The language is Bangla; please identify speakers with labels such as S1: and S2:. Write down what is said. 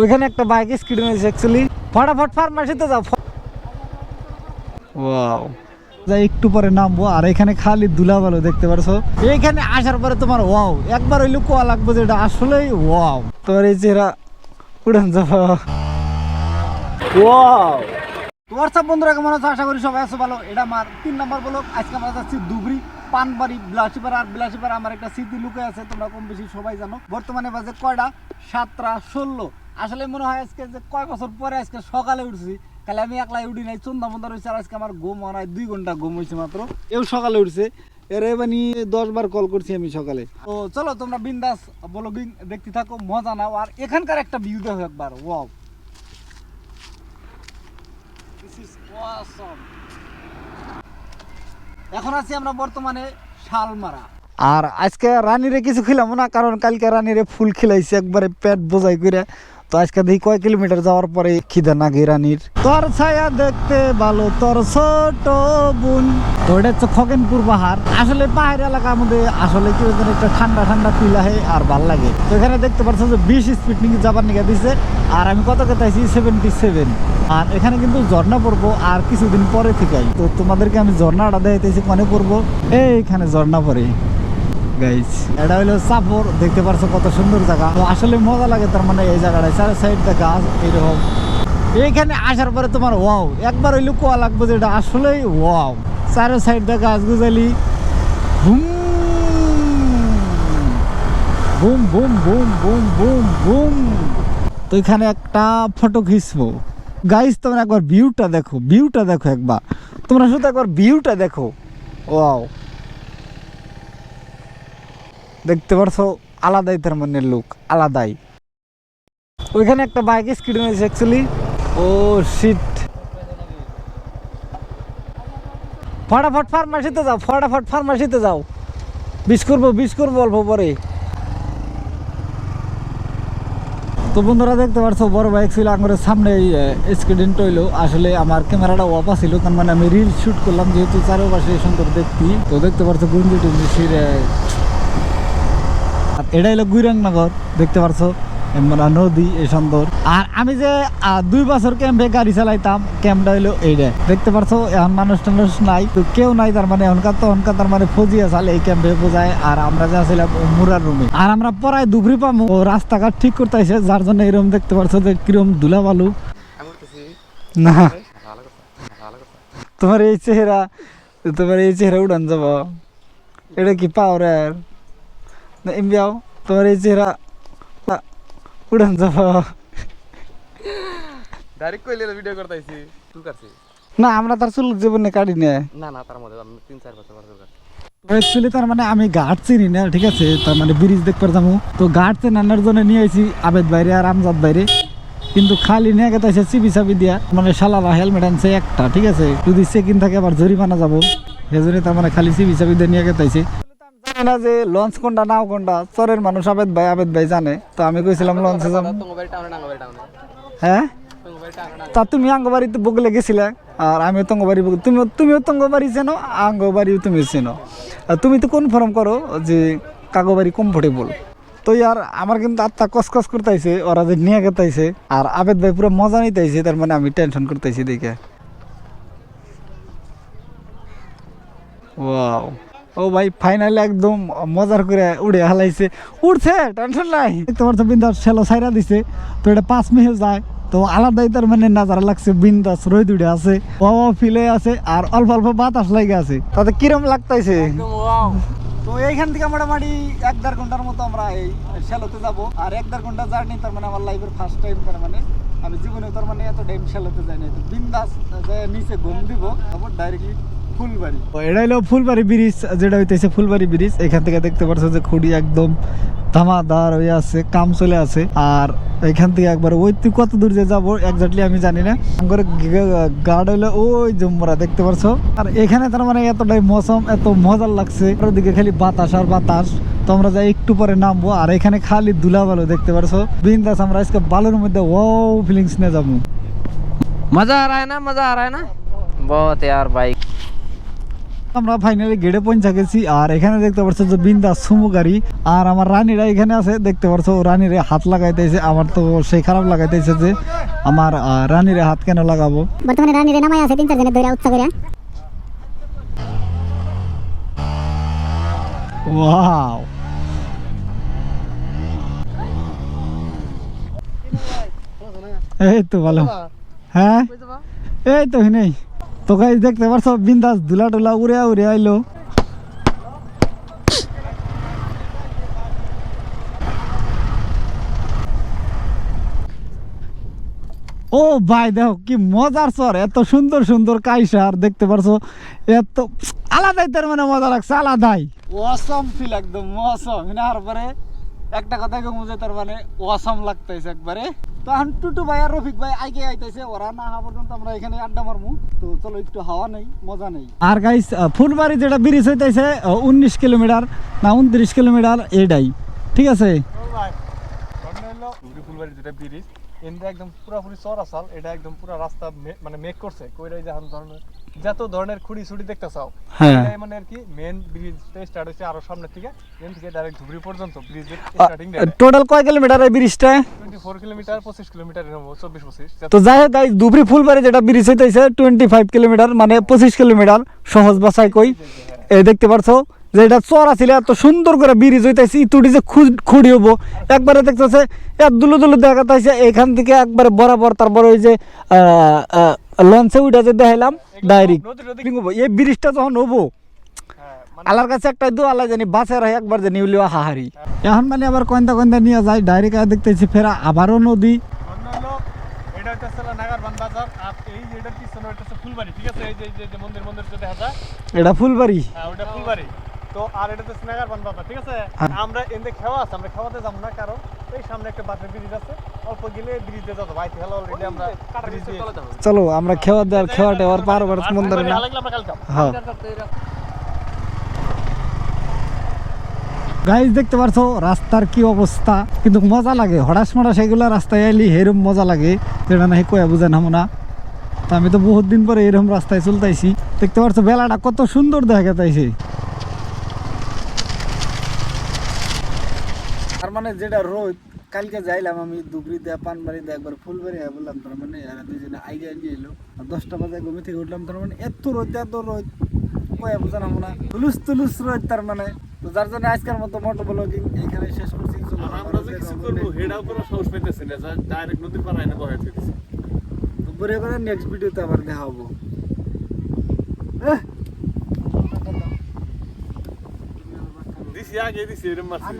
S1: ওইখানে একটা বাইক স্কিড নিয়েছে অ্যাকচুয়ালি ফটাফট ফার্মাসিতে যাও। ওয়াও যাই একটু পরে নামবো আর এখানে খালি দুলাবালু দেখতে পারছ। এইখানে আসার পরে তোমার ওয়াও একবার হইলে কোয়া লাগবে যে এটা আসলেই ওয়াও তোমার এই চেহারা উড়ান যাব। ওয়াও হোয়াটসঅ্যাপ বন্ধুরা কেমন আছো? আশা করি সবাই আছো ভালো। এটা আমার তিন নম্বর ব্লগ। আজকে আমরা যাচ্ছি দুবরি পানবাড়ি বিলাসীপাড়া। আর বিলাসীপাড়া আমার একটা স্মৃতি লুকে আছে তোমরা কম বেশি সবাই জানো। বর্তমানে বাজে কয়টা? সাতটা ষোলো। আসলে মনে হয় আজকে যে কয় বছর পরে আজকে সকালে উঠছি কালে আমি একলাই উঠি নাই, চন্দা মন্দা রয়েছে, আর আজকে আমার ঘুম হয় দুই ঘণ্টা ঘুম হয়েছে মাত্র। এও সকালে উঠছে। এর এবানি দশ বার কল করছি আমি সকালে। তো চলো তোমরা বিন্দাস ব্লগিং দেখতে থাকো, মজা নাও, আর এখানকার একটা ভিউ দেখো একবার ওয়াও. এখন আছি আমরা বর্তমানে শালমারা। আর আজকে রানীরে কিছু খেলাম না, কারণ কালকে রানীরে ফুল খেলাইছে, একবারে পেট বোঝাই করে তো আজকে দেখি কয় কিলোমিটার যাওয়ার পরে খিদে নাকি রানীর তোর ছায়া দেখতে ভালো, তোর ছোট বোন। তো হচ্ছে খগেনপুর পাহাড়। আসলে পাহাড় এলাকার মধ্যে আসলে কি বলতো একটা ঠান্ডা ঠান্ডা ফিল আহে আর ভালো লাগে। তো এখানে দেখতে পাচ্ছ যে বিশ স্পিড নিয়ে যাবার নিয়ে দিছে। আর আমি কত কেতাইছি সেভেন্টি সেভেন আর এখানে কিন্তু ঝর্ণা পড়ব আর কিছুদিন পরে থেকেই। তো তোমাদেরকে আমি ঝর্ণাটা দেখাইতেছি কনে পড়ব। এইখানে ঝর্ণা পড়ে। গাইস এটা হলো সাপর দেখতে পারছ কত সুন্দর জায়গা। আসলে মজা লাগে তার মানে এই জায়গাটায় চার সাইডটা গাছ এইরকম। এইখানে আসার পরে তোমার ওয়াও একবার হইলে কোয়া লাগবে যে এটা আসলেই ওয়াও চারো সাইডটা গাছ গুজালি boom. Boom boom boom boom boom তো এখানে একটা ফটো খিচবো। গাইস তোমরা একবার ভিউটা দেখো ভিউটা দেখো একবার। তোমরা শুধু একবার ভিউটা দেখো। ওয়াও দেখতে পারছ, আলাদাই তার মানে লুক, আলাদাই। ওইখানে একটা বাইক স্কিড নিয়েছে অ্যাকচুয়ালি ও শিট ফটাফট ফার্মাসিতে যাও, ফটাফট ফার্মাসিতে যাও। বিশ করব বিশ করব অল্প পরে। তো বন্ধুরা, দেখতে পারছ, বড় বাইক ছিল আঙুরের সামনে স্কিডেন্ট হইল। আসলে আমার ক্যামেরাটা অপা ছিল তার মানে আমি রিল শুট করলাম, যেহেতু চারপাশে সুন্দর দেখতি। তো দেখতে পারছ গুঞ্জি টুঞ্জি সিরে এটা হলো গুইরাংনগর, দেখতে পারছ? নদী এই সুন্দর আর আমি যে দুই বছর ক্যাম্পে গাড়ি চালাইতাম, ক্যাম্পটা হইল এইটা দেখতে পারছ, এখন মানুষ টানুষ নাই, তো কেউ নাই, তার মানে এখনকার তো, এখনকার তার মানে ফজিয়া চালে এই ক্যাম্পে বোঝায়, আর আমরা যে ছিলাম মুরার রুমে। আর আমরা পড়ায় দুপুরি পামো, ও রাস্তাঘাট ঠিক করতে আইসে যার জন্য এরকম দেখতে পারছ যে কিরম ধুলা বালু না। তোমার এই চেহারা, তোমার এই চেহারা উড়ান যাব। এটা কি পাওয়ার? এমবিয়াও তোমার এই চেহারা আ, উড়ান যাব
S2: ডাইরেক্ট কইলে ভিডিও করতেছি তুই কাছে
S1: না আমরা তার চুল জীবনে কাটি না
S2: না না তার মধ্যে আমি তিন চার বছর বছর কাছে
S1: অ্যাকচুয়ালি তার মানে আমি ঘাট চিনি না ঠিক আছে? তার মানে ব্রিজ দেখতে পারতাম তো ঘাট চেনানোর জন্য নিয়ে আইছি আবেদ বাইরে আর আমজাদ বাইরে। কিন্তু খালি নিয়ে গেছে চিবি চাবি দিয়া। মানে শালারা হেলমেট আনছে একটা ঠিক আছে? যদি চেকিং থাকে আবার জরিমানা যাব। সেজন্য তার মানে খালি চিবি চাবি দিয়ে নিয়ে গেছে জানে না যে লঞ্চ কোনটা নাও কোনটা চরের মানুষ আবেদ ভাই আবেদ ভাই জানে। তো আমি কইছিলাম লঞ্চে যাব। হ্যাঁ? তা তুমি আঙ্গবাড়িতে বগলে গেছিলে আর আমিও তঙ্গবাড়ি তুমি তুমিও তঙ্গবাড়ি চেনো আঙ্গবাড়িও তুমি চেনো। আর তুমি তো কনফার্ম করো যে কাগবাড়ি কমফোর্টেবল? তো ইয়ার আমার কিন্তু আত্মা কসকস করতেছে ওরা যে নিয়ে গেতাইছে আর আবেদ ভাই পুরো মজা নিতেছে তার মানে আমি টেনশন করতেছি দেখে। ওয়াও। ও ভাই ফাইনালি একদম মজার করে উড়ে হালাইছে। উঠছে টেনশন নাই। তোমার তো বিন্দাস ছেলো সাইরা দিছে, তো এটা পাঁচ মিনিট যায়, তো আলাদাই তার মানে নাজারা লাগছে, বিন্দাস রোদ উঠে আছে। ও ফিলে আছে, আর অল্প অল্প বাতাস লাগে আছে। তাতে কিরম লাগতাইছে? তো এইখান থেকে মোটামুটি এক দেড় ঘণ্টার মতো আমরা এই শ্যালোতে যাব। আর এক দেড় ঘণ্টা জার্নি তার মানে আমার লাইফের ফার্স্ট টাইম তার মানে আমি জীবনে তার মানে এত টাইম শ্যালোতে যাই না তো বিন্দাস নিচে ঘুম দিব, তারপর ডাইরেক্টলি ফুলবাড়ি। এটা হলো ফুলবাড়ি ব্রিজ যেটা হইতেছে ফুলবাড়ি ব্রিজ এখান থেকে দেখতে পারছ যে খুঁড়ি একদম ধামাদার ওই হয়ে আছে, কাম চলে আছে। আর এখান থেকে একবার ওই তুই কত দূর যে যাব একজাক্টলি আমি জানি না। করে গার্ড হইল ওই জম্মুরা, দেখতে পারছ? আর এখানে তার মানে এতটাই মৌসম, এত মজার লাগছে। ওদিকে খালি বাতাস আর বাতাস। তোমরা যাই একটু পরে নামবো, আর এখানে খালি দুলা বালু দেখতে পারছ? বিন্দাস আমরা আজকে বালুর মধ্যে ও ফিলিংস নিয়ে যাব।
S2: মজা আর না, মজা আর না? বহুত আর বাইক
S1: আমরা ফাইনালি গেটে পৌঁছা গেছি আর এখানে দেখতে পাচ্ছ যে বিন্দা সুমু গাড়ি আর আমার রানীরা এখানে আছে দেখতে পাচ্ছ রানীরে হাত লাগাইতেছে আমার তো সেই খারাপ লাগাইতেছে যে আমার রানীরে হাত কেন লাগাবো?
S3: বর্তমানে রানী নামাই আছে তিন চার জনের ধরে উৎসাহ করে।
S1: ওয়াও। এই তো ভালো। হ্যাঁ? এই তো নেই। তো গাইজ দেখতে পারছ বিন্দাস ধুলা টুলা উড়ে উড়ে আইলো। ও ভাই, দেখো কি মজার সর এত সুন্দর সুন্দর কাইসার দেখতে পারছ এত আলাদাই তার মানে মজা লাগছে, আলাদাই। অসম ফিল একদম ওয়াসম হিনার পরে একটা কথা কম যে তার মানে ওয়াসম লাগতেছে একবারে। তো এখন টুটু ভাই আর রফিক ভাই আগে আইতেছে ওরা না হওয়া পর্যন্ত আমরা এখানে আড্ডা মারমু। তো চলো একটু হাওয়া নেই মজা নেই। আর গাইস ফুলবাড়ি যেটা ব্রিজ হইতেছে উনিশ কিলোমিটার না উনত্রিশ কিলোমিটার এটাই। ঠিক আছে?
S4: ফুলবাড়ি যেটা ব্রিজ এনটা একদম পুরোপুরি চরাচল এটা একদম পুরো রাস্তা মানে মেক করছে কইরাই যখন ধরনের যত ধরনের খুঁড়ি ছুড়ি দেখতে চাও
S1: হ্যাঁ।
S4: মানে আর কি মেন ব্রিজটা স্টার্ট হয়েছে আরও সামনে থেকে এন থেকে ডাইরেক্ট ধুবড়ি পর্যন্ত ব্রিজ স্টার্টিং
S1: টোটাল কয় কিলোমিটার এই ব্রিজটা
S4: টোয়েন্টি ফোর কিলোমিটার পঁচিশ কিলোমিটার এরকম চব্বিশ পঁচিশ
S1: তো যাই হোক গাইস ধুবড়ি ফুলবাড়ি যেটা ব্রিজ হইতেছে টোয়েন্টি ফাইভ কিলোমিটার মানে পঁচিশ কিলোমিটার সহজ ভাষায় কই। এই দেখতে পারছ? যে এটা চড়া ছিল এত সুন্দর করে ব্রিজ হইতেছে ইতুটি যে খুঁড়ি হব। একবারে দেখতেছে এত দুলু দুলু দেখা যাইছে এখান থেকে একবারে বরাবর তারপর ওই যে লঞ্চে উঠে যে দেখাইলাম ডাইরেক্ট এই ব্রিজটা যখন হব
S4: হ্যাঁ মানে
S1: কাছে একটা দু আল্লাহ জানি বাসে রাখে একবার জানি উলিও হাহারি এখন মানে আবার কয়ন্দা কয়ন্দা নিয়ে যায় ডাইরেক্ট দেখতেছি ফেরা আবারও নদী।
S4: এটা যে ফুলবাড়ি। হ্যাঁ তো আর এটা তো স্নাগারবান বাজার ঠিক আছে? আমরা এনদে খাওয়া আছে আমরা খাওয়াতে যাব না কারণ এই সামনে একটা ব্রিজ আছে অল্প গেলে ব্রিজে যাব। ভাই হ্যালো অলরেডি আমরা
S2: চলে যাব।
S1: চলো আমরা খেওয়া দেওয়ার খেওয়াটা আর পার বার মন ধরে না।
S4: আমরা কালকে।
S1: হ্যাঁ। গাইজ দেখতে পারছ রাস্তার কি অবস্থা? কিন্তু মজা লাগে হঠাৎ মঠাস এগুলা রাস্তায় এলি এরম মজা লাগে। যেটা না কয়া বুঝেন হামো না। তো আমি তো বহুত দিন পরে এরকম রাস্তায় চলতেছি দেখতে পারছ বেলাটা কত সুন্দর দেখা যাইছে মানে যেটা রোদ কালকে যাইলাম আমি দুবরিতে পানবাড়িতে একবার ফুলবাড়ি হয়ে বললাম তার মানে এরা দুজনে আইডিয়া নিয়ে এলো। আর দশটা বাজে ঘুমি থেকে উঠলাম তার মানে এত রোদ এত রোদ। কয়ে বোঝানো না তুলুস তুলুস রোদ তার মানে। তো যার জন্য আজকের মতো মোটো ব্লগিং এখানে শেষ করছি
S4: আমরা যে কিছু করব হেডাও কোনো সাহস পাইতেছি না ডাইরেক্ট নদীর পাড়ায় না বহাই দিতেছি
S1: তো পরে করে নেক্সট ভিডিওতে আবার দেখা হব।
S4: দিছি আগে দিছি এরম মারছি